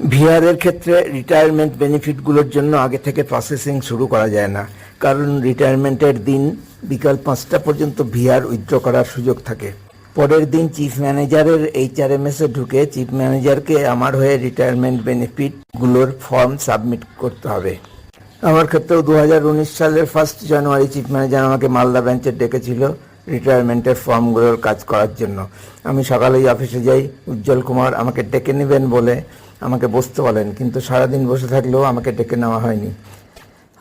ভিআরের ক্ষেত্রে রিটায়ারমেন্ট বেনিফিটগুলোর জন্য আগে থেকে প্রসেসিং শুরু করা যায় না। কারণ রিটায়ারমেন্টের দিন বিকাল পাঁচটা পর্যন্ত ভিআর উইথড্র করার সুযোগ থাকে। পরের দিন চিফ ম্যানেজারের এইচআরএমএস ঢুকে চিফ ম্যানেজারকে আমার হয়ে রিটায়ারমেন্ট বেনিফিটগুলোর ফর্ম সাবমিট করতে হবে। আমার ক্ষেত্রেও দু হাজার উনিশ সালের ফার্স্ট জানুয়ারি চিফ ম্যানেজার আমাকে মালদা ব্রাঞ্চে ডেকেছিল। রিটায়ারমেন্টের ফর্মগুলোর কাজ করার জন্য। আমি সকালেই অফিসে যাই, উজ্জ্বল কুমার আমাকে ডেকে নেবেন বলে আমাকে বসতে বলেন, কিন্তু সারাদিন বসে থাকলেও আমাকে ডেকে নেওয়া হয়নি।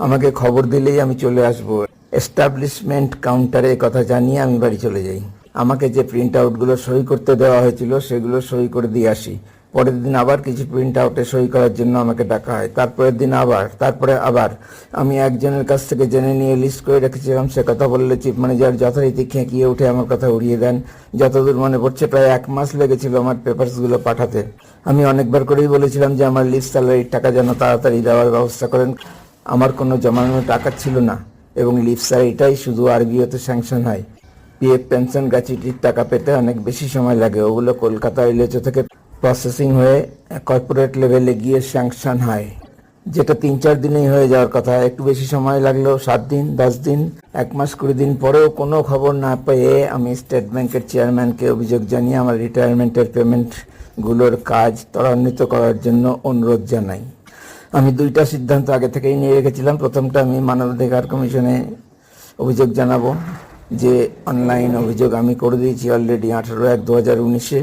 আমাকে খবর দিলেই আমি চলে আসব। এস্টাবলিশমেন্ট কাউন্টারে কথা জানিয়ে আমি বাড়ি চলে যাই। আমাকে যে প্রিন্ট আউটগুলো সই করতে দেওয়া হয়েছিল, সেগুলো সই করে দিয়ে আসি। পরের দিন আবার কিছু প্রিন্ট আউটে সই করার জন্য আমাকে ডাকা হয়। তারপরের দিন আবার, তারপরে আবার আমি একজনের কাছ থেকে জেনে নিয়ে লিস্ট করে রেখেছিলাম, সে কথা বললে চিফ ম্যানেজার যথারীতি খেঁকিয়ে উঠে আমার কথা উড়িয়ে দেন। যতদূর মনে পড়ছে প্রায় এক মাস লেগেছিল আমার পেপারসগুলো পাঠাতে। আমি অনেকবার করেই বলেছিলাম যে আমার লিস্ট স্যালারির টাকা যেন তাড়াতাড়ি দেওয়ার ব্যবস্থা করেন। আমার কোনো জমানো টাকা ছিল না এবং লিভ স্যালারিটাই শুধু আরবিওতে স্যাংশন হয়। পিএফ পেনশন গ্র্যাচুইটির টাকা পেতে অনেক বেশি সময় লাগে। ওগুলো কলকাতা ইলেচো থেকে প্রসেসিং হয়ে কর্পোরেট লেভেলে গিয়ে স্যাংশন হয়, যেটা তিন চার দিনেই হয়ে যাওয়ার কথা। একটু বেশি সময় লাগলেও সাত দিন, দশ দিন, এক মাস কুড়ি দিন পরেও কোনো খবর না পেয়ে আমি স্টেট ব্যাংকের চেয়ারম্যানকে অভিযোগ জানিয়ে আমার রিটায়ারমেন্টের পেমেন্টগুলোর কাজ ত্বরান্বিত করার জন্য অনুরোধ জানাই। আমি দুইটা সিদ্ধান্ত আগে থেকেই নিয়ে রেখেছিলাম। প্রথমটা আমি মানবাধিকার কমিশনে অভিযোগ জানাব, যে অনলাইন অভিযোগ আমি করে দিয়েছি অলরেডি আঠারো এক দু হাজার উনিশে।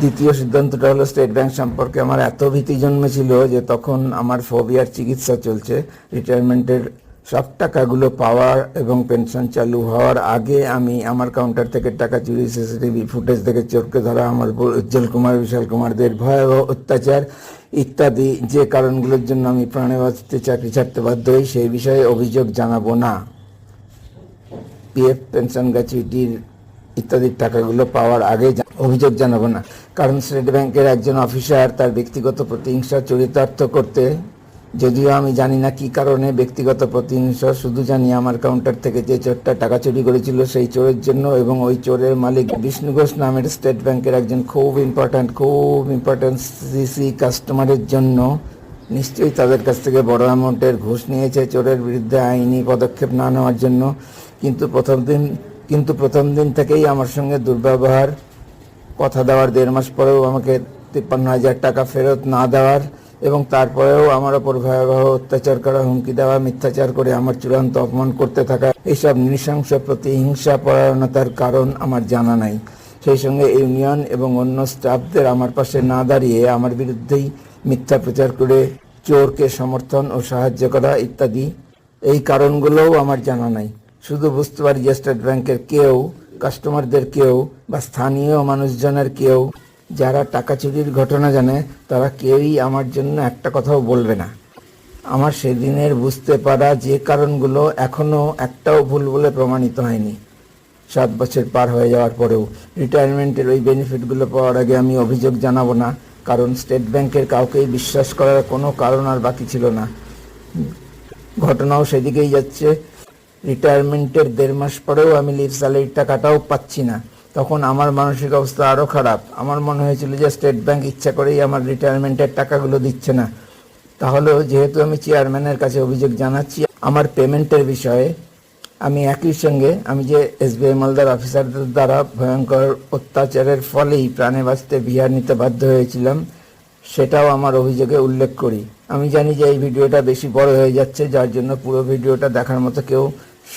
দ্বিতীয় সিদ্ধান্তটা হলো স্টেট ব্যাংক সম্পর্কে আমার এত ভীতি জন্মেছিল যে তখন আমার ফোবিয়ার চিকিৎসা চলছে। রিটায়ারমেন্টের সব টাকাগুলো পাওয়ার এবং পেনশন চালু হওয়ার আগে আমি আমার কাউন্টার থেকে টাকা চুরি সিসিটিভি ফুটেজ থেকে চোরকে ধরা, আমার উজ্জ্বল কুমার, বিশাল কুমারদের ভয়াবহ অত্যাচার ইত্যাদি যে কারণগুলোর জন্য আমি প্রাণে বাঁচতে, চাকরি ছাড়তে বাধ্য হই, সেই বিষয়ে অভিযোগ জানাব না। পিএফ পেনশন গ্র্যাচুইটির ইত্যাদির টাকাগুলো পাওয়ার আগে অভিযোগ জানাব না। কারণ স্টেট ব্যাংকের একজন অফিসার তার ব্যক্তিগত প্রতিহিংসা, চরিতার্থ করতে যদিও আমি জানি না কি কারণে ব্যক্তিগত প্রতিহিংসা, শুধু জানি আমার কাউন্টার থেকে যে চোরটা টাকা চুরি করেছিল সেই চোরের জন্য এবং ওই চোরের মালিক বিষ্ণু ঘোষ নামের স্টেট ব্যাংকের একজন খুব ইম্পর্ট্যান্ট খুব ইম্পর্ট্যান্ট সিসি কাস্টমারের জন্য নিশ্চয়ই তাদের কাছ থেকে বড় অ্যামাউন্টের ঘুষ নিয়েছে চোরের বিরুদ্ধে আইনি পদক্ষেপ না নেওয়ার জন্য। কিন্তু প্রথম দিন কিন্তু প্রথম দিন থেকেই আমার সঙ্গে দুর্ব্যবহার। কথা দেওয়ার দেড় মাস পরেও আমাকে তিপ্পান্ন হাজার টাকা ফেরত না দেওয়ার এবং তারপরেও আমার ওপর ভয়াবহ অত্যাচার করা, হুমকি দেওয়া, মিথ্যাচার করে আমার চূড়ান্ত অপমান করতে থাকা, এইসব নৃশংস প্রতিহিংসা পরায়ণতার কারণ আমার জানা নাই। সেই সঙ্গে ইউনিয়ন এবং অন্য স্টাফদের আমার পাশে না দাঁড়িয়ে আমার বিরুদ্ধেই মিথ্যা প্রচার করে চোরকে সমর্থন ও সাহায্য করা ইত্যাদি, এই কারণগুলোও আমার জানা নাই। শুধু বুঝতে পারি যে স্টেট ব্যাংকের কেউ, কাস্টমারদের কেউ বা স্থানীয় মানুষজনের কেউ যারা টাকা চুরির ঘটনা জানে, তারা কেউই আমার জন্য একটা কথাও বলবে না। আমার সেদিনের বুঝতে পারা যে কারণগুলো এখনও একটাও ভুল বলে প্রমাণিত হয়নি। সাত বছর পার হয়ে যাওয়ার পরেও রিটায়ারমেন্টের ওই বেনিফিটগুলো পাওয়ার আগে আমি অভিযোগ জানাব না, কারণ স্টেট ব্যাংকের কাউকেই বিশ্বাস করার কোনো কারণ আর বাকি ছিল না। ঘটনাও সেদিকেই যাচ্ছে। রিটায়ারমেন্টের দেড় মাস পরেও আমি লিভ স্যালারির টাকাটাও পাচ্ছি না। তখন আমার মানসিক অবস্থা আরও খারাপ। আমার মনে হয়েছিল যে স্টেট ব্যাংক ইচ্ছা করেই আমার রিটায়ারমেন্টের টাকাগুলো দিচ্ছে না। তাহলেও যেহেতু আমি চেয়ারম্যানের কাছে অভিযোগ জানাচ্ছি, আমার পেমেন্টের বিষয়ে আমি একই সঙ্গে আমি যে এসবিআই মালদার অফিসারদের দ্বারা ভয়ঙ্কর অত্যাচারের ফলেই প্রাণে বাঁচতে বিহার নিতে বাধ্য হয়েছিলাম, সেটাও আমার অভিযোগে উল্লেখ করি। আমি জানি যে এই ভিডিওটা বেশি বড় হয়ে যাচ্ছে, যার জন্য পুরো ভিডিওটা দেখার মতো কেউ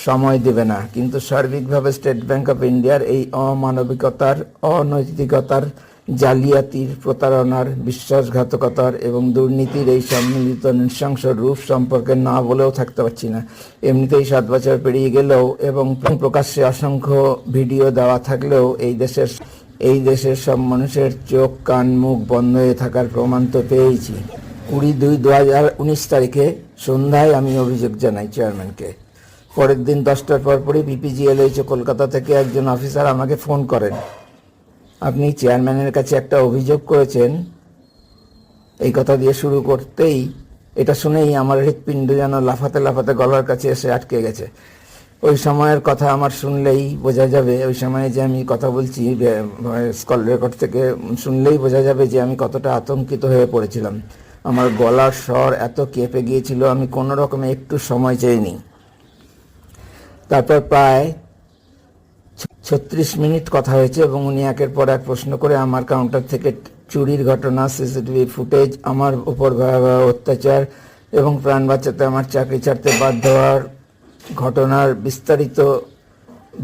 সময় দেবে না। কিন্তু সার্বিকভাবে স্টেট ব্যাংক অফ ইন্ডিয়ার এই অমানবিকতার, অনৈতিকতার, জালিয়াতির প্রতারণার, বিশ্বাসঘাতকতার এবং দুর্নীতির এই সম্মিলিত নৃশংস রূপ সম্পর্কে না বলেও থাকতে পারছি না। এমনিতেই সাত বছর পেরিয়ে গেলেও এবং প্রকাশ্যে অসংখ্য ভিডিও দেওয়া থাকলেও এই দেশের এই দেশের সব মানুষের চোখ, কান, মুখ বন্ধ হয়ে থাকার প্রমাণ তো পেয়েছি কুড়ি দুই দু হাজার উনিশ তারিখে সন্ধ্যায় আমি অভিযোগ জানাই চেয়ারম্যানকে পরের দিন দশটার পর পরই বিপিজিএল হয়েছে কলকাতা থেকে একজন অফিসার আমাকে ফোন করেন। আপনি চেয়ারম্যানের কাছে একটা অভিযোগ করেছেন। এই কথা দিয়ে শুরু করতেই এটা শুনেই আমার হৃৎপিণ্ড যেন লাফাতে লাফাতে গলার কাছে এসে আটকে গেছে। ওই সময়ের কথা আমার শুনলেই বোঝা যাবে, ওই সময়ে যে আমি কথা বলছি স্কল রেকর্ড থেকে শুনলেই বোঝা যাবে যে আমি কতটা আতঙ্কিত হয়ে পড়েছিলাম। আমার গলার স্বর এত কেঁপে গিয়েছিল, আমি কোনো রকমে একটু সময় চাইনি তারপর প্রায় ছত্রিশ মিনিট কথা হয়েছে এবং উনি একের পর এক প্রশ্ন করে আমার কাউন্টার থেকে চুরির ঘটনা সিসিটিভি ফুটেজ আমার উপর ভয়াবহ অত্যাচার এবং প্রাণ বাঁচাতে আমার চাকরি ছাড়তে বাধ্য হওয়ার ঘটনার বিস্তারিত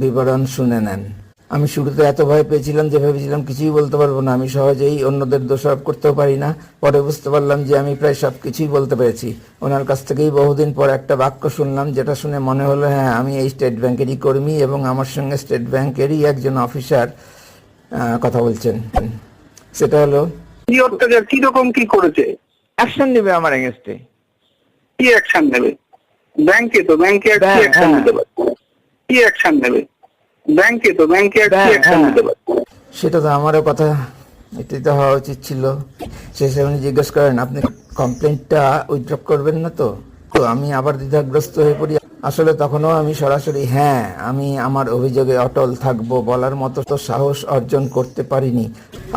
বিবরণ শুনে নেন। আমি শুরুতে এত ভয় পেয়েছিলাম যে ভেবেছিলাম কিছুই বলতে পারব না। আমি সহজেই অন্যদের দোষারোপ করতেও পারি না। পরে বুঝতে পারলাম যে আমি প্রায় সব কিছুই বলতে পেরেছি। ওনার কাছ থেকেই বহুদিন পর একটা বাক্য শুনলাম যেটা শুনে মনে হলো হ্যাঁ আমি এই স্টেট ব্যাংকেরই কর্মী এবং আমার সঙ্গে স্টেট ব্যাংকেরই একজন অফিসার কথা বলছেন। সেটা হলো কি অত্যাচার কি রকম কি করেছে? অ্যাকশন নেবে আমার এগেনস্টে কি অ্যাকশন নেবে? ব্যাংকে তো ব্যাংকে কি অ্যাকশন হ্যাঁ। পারে? কি অ্যাকশন নেবে? ব্যাংকে তো ব্যাংকে হ্যাঁ। সেটা তো আমারও কথা এটাই তো হওয়া উচিত ছিল। শেষে উনি জিজ্ঞেস করেন আপনি কমপ্লেনটা উইথড্র করবেন না তো? তো আমি আবার দ্বিধাগ্রস্ত হয়ে পড়ি। আসলে তখনও আমি সরাসরি হ্যাঁ আমি আমার অভিযোগে অটল থাকব বলার মতো তো সাহস অর্জন করতে পারিনি।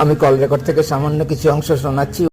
আমি কল রেকর্ড থেকে সামান্য কিছু অংশ শোনাচ্ছি